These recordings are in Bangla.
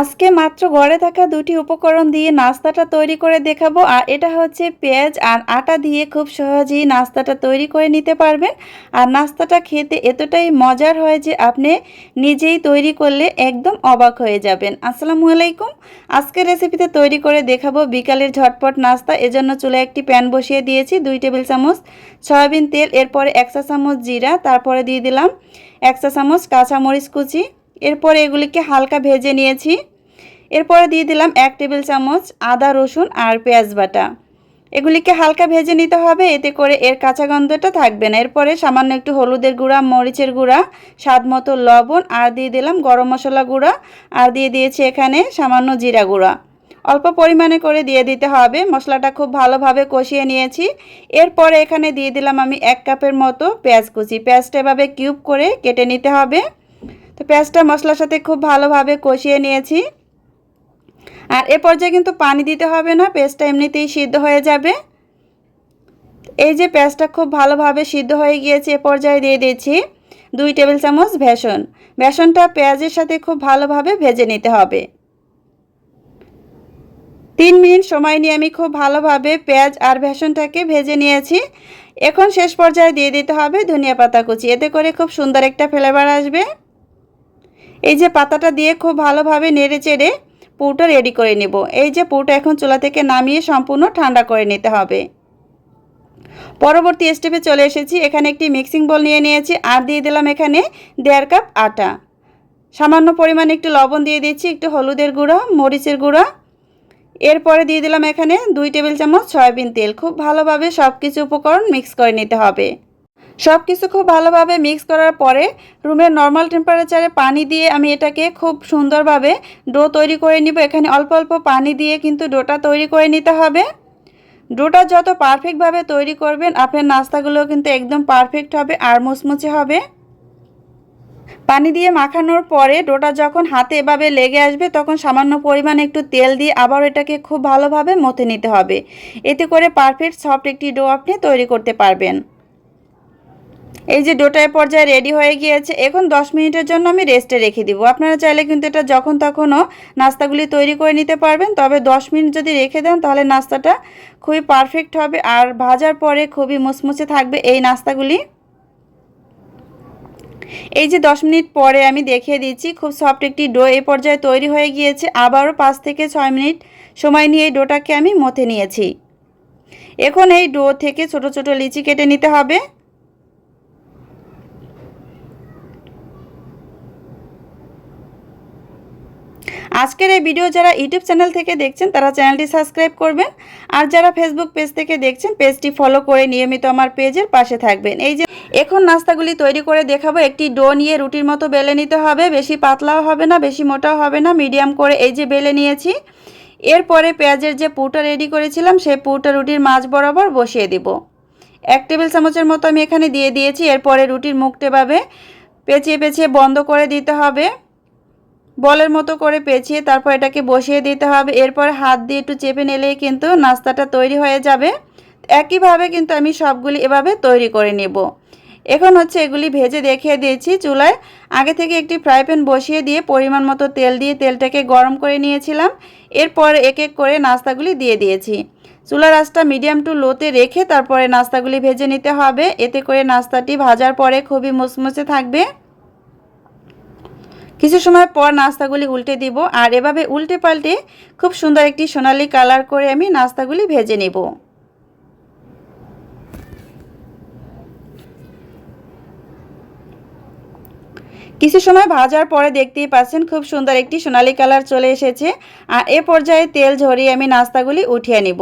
আজকে মাত্র ঘরে থাকা দুটি উপকরণ দিয়ে নাস্তাটা তৈরি করে দেখাবো, আর এটা হচ্ছে পেঁয়াজ আর আটা দিয়ে খুব সহজেই নাস্তাটা তৈরি করে নিতে পারবেন। আর নাস্তাটা খেতে এতটাই মজার হয় যে আপনি নিজেই তৈরি করলে একদম অবাক হয়ে যাবেন। আসসালামু আলাইকুম। আজকের রেসিপিতে তৈরি করে দেখাবো বিকালের ঝটপট নাস্তা। এজন্য চুলে একটি প্যান বসিয়ে দিয়েছি, দুই টেবিল চামচ সয়াবিন তেল, এরপরে এক চা চামচ জিরা, তারপরে দিয়ে দিলাম এক চা চামচ কাঁচামরিচ কুচি এরপরে এগুলিকে হালকা ভেজে নিয়েছি। এরপরে দিয়ে দিলাম এক টেবিল চামচ আদা, রসুন আর পেঁয়াজ বাটা। এগুলিকে হালকা ভেজে নিতে হবে, এতে করে এর কাঁচা গন্ধটা থাকবে না। এরপরে সামান্য একটু হলুদের গুঁড়া, মরিচের গুঁড়া, স্বাদ মতো লবণ আর দিয়ে দিলাম গরম মশলা গুঁড়া। আর দিয়ে দিয়েছি এখানে সামান্য জিরা গুঁড়া। অল্প পরিমাণে করে দিয়ে দিতে হবে, মশলাটা খুব ভালোভাবে কষিয়ে নিয়েছি। এরপরে এখানে দিয়ে দিলাম আমি এক কাপের মতো পেঁয়াজ কুচি। পেঁয়াজটা এভাবে কিউব করে কেটে নিতে হবে। তো পেঁয়াজটা মশলার সাথে খুব ভালোভাবে কষিয়ে নিয়েছি। আর এ পর্যায়ে কিন্তু পানি দিতে হবে না, পেঁয়াজটা এমনিতেই সিদ্ধ হয়ে যাবে। এই যে পেঁয়াজটা খুব ভালোভাবে সিদ্ধ হয়ে গিয়েছে, এ পর্যায়ে দিয়ে দিয়েছি দুই টেবিল চামচ বেসন বেসনটা পেঁয়াজের সাথে খুব ভালোভাবে ভেজে নিতে হবে। তিন মিনিট সময় নিয়ে আমি খুব ভালোভাবে পেঁয়াজ আর বেসনটাকে ভেজে নিয়েছি। এখন শেষ পর্যায়ে দিয়ে দিতে হবে ধনিয়া পাতা কুচি। এতে করে খুব সুন্দর একটা ফ্লেভার আসবে। এই যে পাতাটা দিয়ে খুব ভালোভাবে নেড়ে চেড়ে পুরোটা রেডি করে নেব। এই যে পুরোটা এখন চুলা থেকে নামিয়ে সম্পূর্ণ ঠান্ডা করে নিতে হবে। পরবর্তী স্টেপে চলে এসেছি। এখানে একটি মিক্সিং বল নিয়ে নিয়েছি। আর দিয়ে দিলাম এখানে দেড় কাপ আটা। সামান্য পরিমাণে একটু লবণ দিয়ে দিচ্ছি, একটু হলুদের গুঁড়া, মরিচের গুঁড়া। এরপরে দিয়ে দিলাম এখানে দুই টেবিল চামচ সয়াবিন তেল। খুব ভালোভাবে সব কিছু উপকরণ মিক্স করে নিতে হবে। সব কিছু খুব ভালোভাবে মিক্স করার পরে রুমের নর্মাল টেম্পারেচারে পানি দিয়ে আমি এটাকে খুব সুন্দরভাবে ডো তৈরি করে নিব। এখানে অল্প অল্প পানি দিয়ে কিন্তু ডোটা তৈরি করে নিতে হবে। ডোটা যত পারফেক্টভাবে তৈরি করবেন, আপনার নাস্তাগুলো কিন্তু একদম পারফেক্ট হবে আর মুচমুচে হবে। পানি দিয়ে মাখানোর পরে ডোটা যখন হাতে এভাবে লেগে আসবে, তখন সামান্য পরিমাণে একটু তেল দিয়ে আবার এটাকে খুব ভালোভাবে মথে নিতে হবে। এতে করে পারফেক্ট সফট একটি ডো আপনি তৈরি করতে পারবেন। এই যে ডোটায় পর্যায়ে রেডি হয়ে গিয়েছে, এখন 10 মিনিটের জন্য আমি রেস্টে রেখে দিব। আপনারা চাইলে কিন্তু এটা যখন তখনও নাস্তাগুলি তৈরি করে নিতে পারবেন, তবে 10 মিনিট যদি রেখে দেন তাহলে নাস্তাটা খুবই পারফেক্ট হবে আর ভাজার পরে খুবই মুচমুচে থাকবে এই নাস্তাগুলি। এই যে 10 মিনিট পরে আমি দেখিয়ে দিচ্ছি, খুব সফট একটি ডো এই পর্যায়ে তৈরি হয়ে গিয়েছে, আবারও পাঁচ থেকে ছয় মিনিট সময় নিয়ে এই ডোটাকে আমি মথে নিয়েছি। এখন এই ডো থেকে ছোট ছোট লিচি কেটে নিতে হবে। আজকের এই ভিডিও যারা ইউটিউব চ্যানেল থেকে দেখছেন, তারা চ্যানেলটি সাবস্ক্রাইব করবেন। আর যারা ফেসবুক পেজ থেকে দেখছেন পেজটি ফলো করে নিয়মিত আমার পেজের পাশে থাকবেন। এই যে এখন নাস্তাগুলি তৈরি করে দেখাবো, একটি ডো নিয়ে রুটির মতো বেলে নিতে হবে। বেশি পাতলাও হবে না, বেশি মোটাও হবে না মিডিয়াম করে এই যে বেলে নিয়েছি। এরপরে পেঁয়াজের যে পুরটা রেডি করেছিলাম, সেই পুরটা রুটির মাছ বরাবর বসিয়ে দিব। এক টেবিল চামচের মতো আমি এখানে দিয়ে দিয়েছি। এরপরে রুটির মুখটেভাবে পেঁচিয়ে পেঁচিয়ে বন্ধ করে দিতে হবে। বলের মতো করে পেঁচিয়ে তারপর এটাকে বসিয়ে দিতে হবে। এরপর হাত দিয়ে একটু চেপে নিলেই কিন্তু নাস্তাটা তৈরি হয়ে যাবে। একইভাবে কিন্তু আমি সবগুলি এভাবে তৈরি করে নেব। এখন হচ্ছে এগুলি ভেজে দেখিয়ে দিয়েছি চুলায়। আগে থেকে একটি ফ্রাই প্যান বসিয়ে দিয়ে পরিমাণ মতো তেল দিয়ে তেলটাকে গরম করে নিয়েছিলাম। এরপর এক এক করে নাস্তাগুলি দিয়ে দিয়েছি। চুলার আঁচটা মিডিয়াম টু লোতে রেখে তারপরে নাস্তাগুলি ভেজে নিতে হবে। এতে করে নাস্তাটি ভাজার পরে খুবই মুচমুচে থাকবে। কিছু সময় পর নাস্তাগুলি উল্টে দিব, আর এভাবে উল্টে পাল্টে খুব সুন্দর একটি সোনালি কালার করে আমি নাস্তাগুলি ভেজে নেব। কিছু সময় ভাজার পরে দেখতেই পাচ্ছেন খুব সুন্দর একটি সোনালি কালার চলে এসেছে, আর এ পর্যায়ে তেল ঝরিয়ে আমি নাস্তাগুলি উঠিয়ে নিব।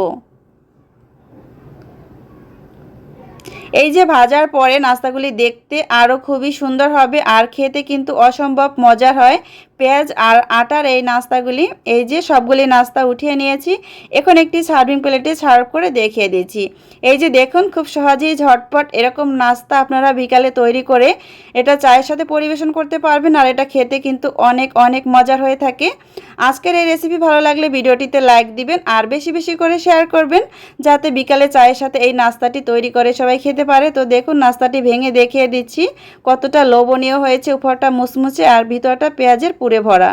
এই যে ভাজার পরে নাস্তাগুলি দেখতে আরও খুবই সুন্দর হবে, আর খেতে কিন্তু অসম্ভব মজার হয়। পেঁয়াজ আর আটার এই নাস্তাগুলি, এই যে সবগুলি নাস্তা উঠিয়ে নিয়েছি, এখন একটি সার্ভিং প্লেটে সার্ভ করে দেখিয়ে দিচ্ছি। এই যে দেখুন, খুব সহজেই ঝটপট এরকম নাস্তা আপনারা বিকালে তৈরি করে এটা চায়ের সাথে পরিবেশন করতে পারবেন আর এটা খেতে কিন্তু অনেক অনেক মজার হয়ে থাকে। আজকের এই রেসিপি ভালো লাগলে ভিডিওটিতে লাইক দিবেন আর বেশি বেশি করে শেয়ার করবেন যাতে বিকালে চায়ের সাথে এই নাস্তাটি তৈরি করে সবাই খেতে পারে। তো দেখুন, নাস্তাটি ভেঙে দেখিয়ে দিচ্ছি। কতটা লোভনীয় হয়েছে উপরটা মুচমুচে আর ভিতরটা পেঁয়াজের পুরে ভরা।